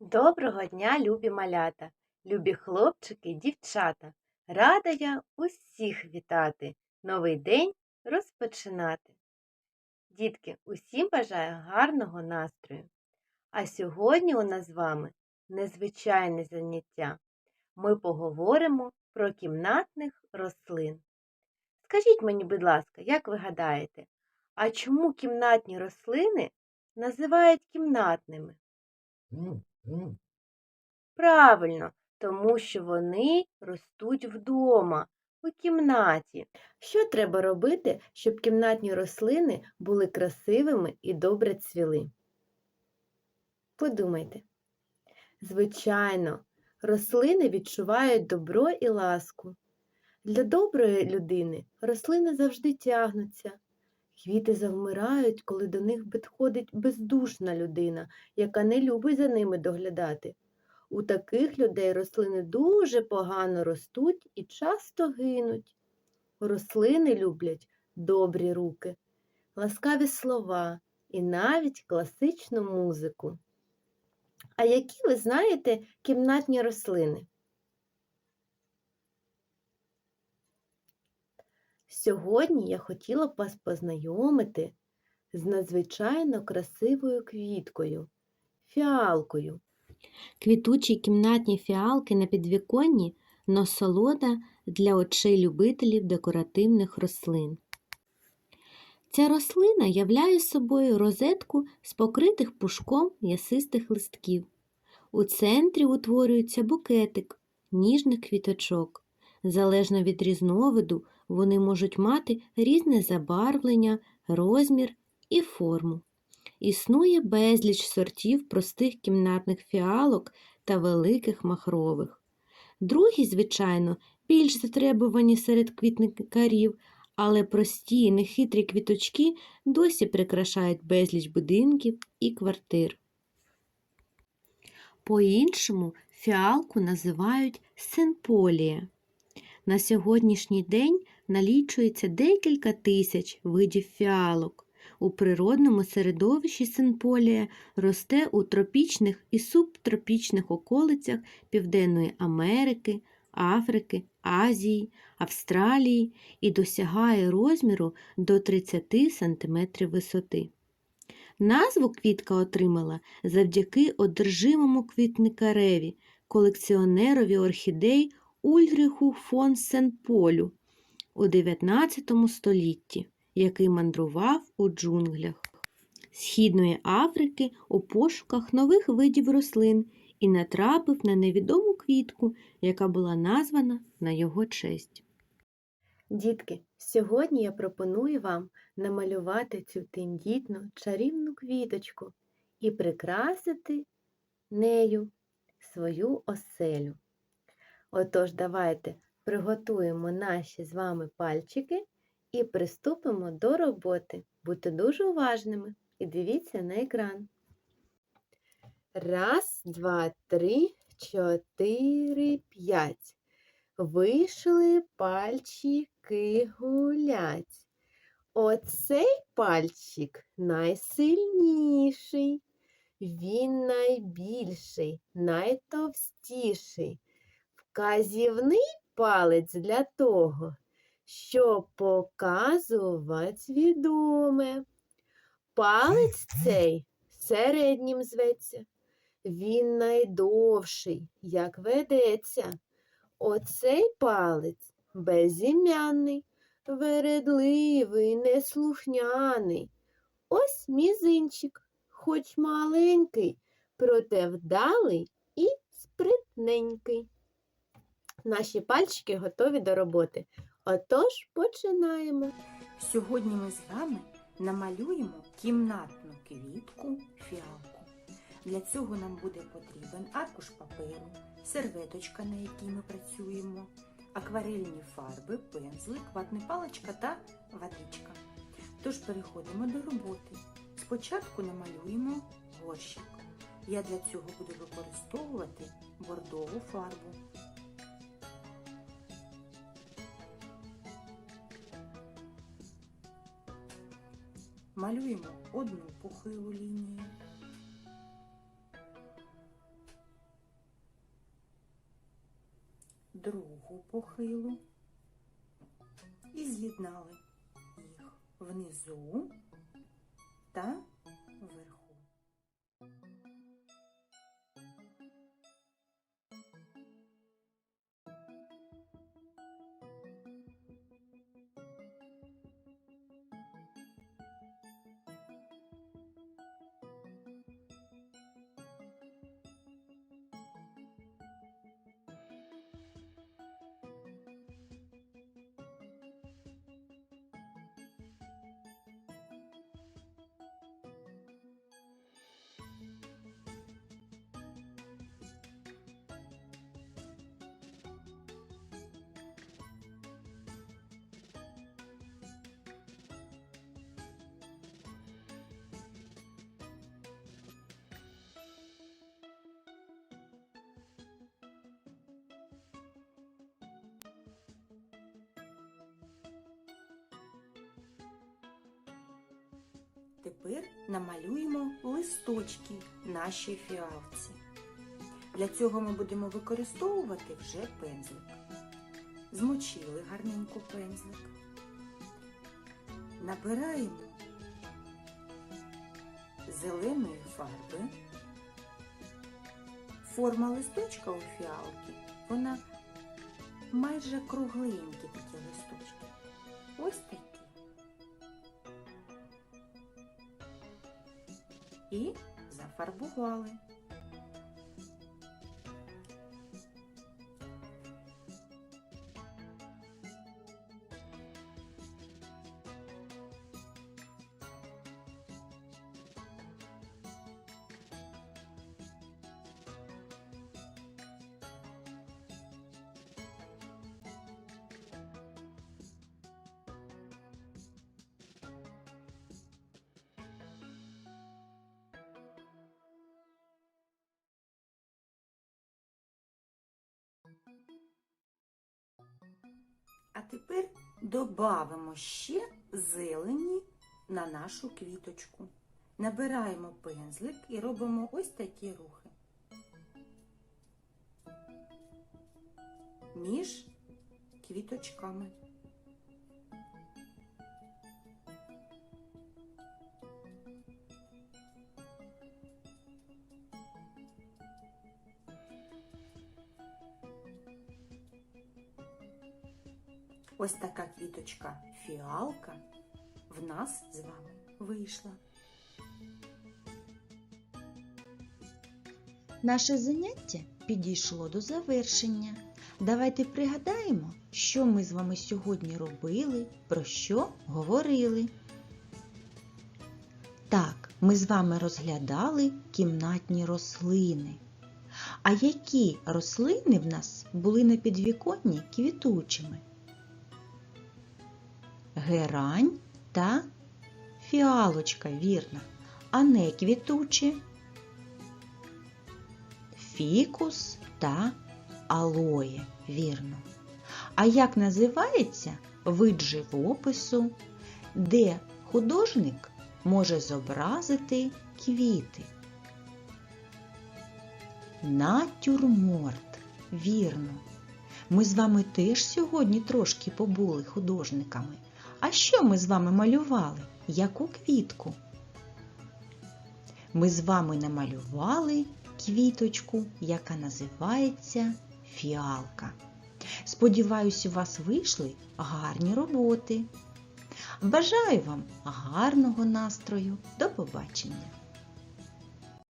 Доброго дня, любі малята, любі хлопчики, дівчата. Рада я усіх вітати, новий день розпочинати. Дітки, усім бажаю гарного настрою. А сьогодні у нас з вами незвичайне заняття. Ми поговоримо про кімнатних рослин. Скажіть мені, будь ласка, як ви гадаєте, а чому кімнатні рослини називають кімнатними? Правильно, тому що вони ростуть вдома, у кімнаті. Що треба робити, щоб кімнатні рослини були красивими і добре цвіли? Подумайте. Звичайно, рослини відчувають добро і ласку. Для доброї людини рослини завжди тягнуться. Квіти завмирають, коли до них підходить бездушна людина, яка не любить за ними доглядати. У таких людей рослини дуже погано ростуть і часто гинуть. Рослини люблять добрі руки, ласкаві слова і навіть класичну музику. А які ви знаєте кімнатні рослини? Сьогодні я хотіла б вас познайомити з надзвичайно красивою квіткою фіалкою. Квітучі кімнатні фіалки на підвіконні насолода для очей любителів декоративних рослин. Ця рослина являє собою розетку з покритих пушком ясистих листків. У центрі утворюється букетик ніжних квіточок. Залежно від різновиду, вони можуть мати різне забарвлення, розмір і форму. Існує безліч сортів простих кімнатних фіалок та великих махрових. Другі, звичайно, більш затребувані серед квітникарів, але прості і нехитрі квіточки досі прикрашають безліч будинків і квартир. По-іншому фіалку називають синполія. На сьогоднішній день налічується декілька тисяч видів фіалок. У природному середовищі синполія росте у тропічних і субтропічних околицях Південної Америки, Африки, Азії, Австралії і досягає розміру до 30 см висоти. Назву квітка отримала завдяки одержимому квітникареві, колекціонерові орхідей Ульриху фон Сенполю у 19 столітті, який мандрував у джунглях Східної Африки у пошуках нових видів рослин і натрапив на невідому квітку, яка була названа на його честь. Дітки, сьогодні я пропоную вам намалювати цю тендітну чарівну квіточку і прикрасити нею свою оселю. Отож, давайте приготуємо наші з вами пальчики і приступимо до роботи. Будьте дуже уважними і дивіться на екран. Раз, два, три, чотири, п'ять. Вийшли пальчики гулять. Оцей пальчик найсильніший, він найбільший, найтовстіший. Вказівний палець для того, щоб показувати відоме. Палець цей середнім зветься. Він найдовший, як ведеться. Оцей палець безім'яний, вередливий, неслухняний. Ось мізинчик, хоч маленький, проте вдалий і спритненький. Наші пальчики готові до роботи. Отож, починаємо. Сьогодні ми з вами намалюємо кімнатну квітку фіалку. Для цього нам буде потрібен аркуш паперу, серветочка, на якій ми працюємо, акварельні фарби, пензлик, ватна паличка та водичка. Тож переходимо до роботи. Спочатку намалюємо горщик. Я для цього буду використовувати бордову фарбу. малюємо одну похилу лінію. Другу похилу і з'єднали їх внизу та Тепер намалюємо листочки нашій фіалці. Для цього ми будемо використовувати вже пензлик. Змочили гарненько пензлик. Набираємо зеленої фарби. Форма листочка у фіалки, вона майже кругленькі такі листочки. Ось такі. І зафарбували. А тепер додамо ще зелені на нашу квіточку. Набираємо пензлик і робимо ось такі рухи. Між квіточками. Ось така квіточка фіалка в нас з вами вийшла. Наше заняття підійшло до завершення. Давайте пригадаємо, що ми з вами сьогодні робили, про що говорили. Так, ми з вами розглядали кімнатні рослини. А які рослини в нас були на підвіконні квітучими? Герань та фіалочка, вірно, а не квітучі фікус та алоє, вірно. А як називається вид живопису, де художник може зобразити квіти? Натюрморт, вірно. Ми з вами теж сьогодні трошки побули художниками. А що ми з вами малювали? Яку квітку? Ми з вами намалювали квіточку, яка називається фіалка. Сподіваюсь, у вас вийшли гарні роботи. Бажаю вам гарного настрою. До побачення!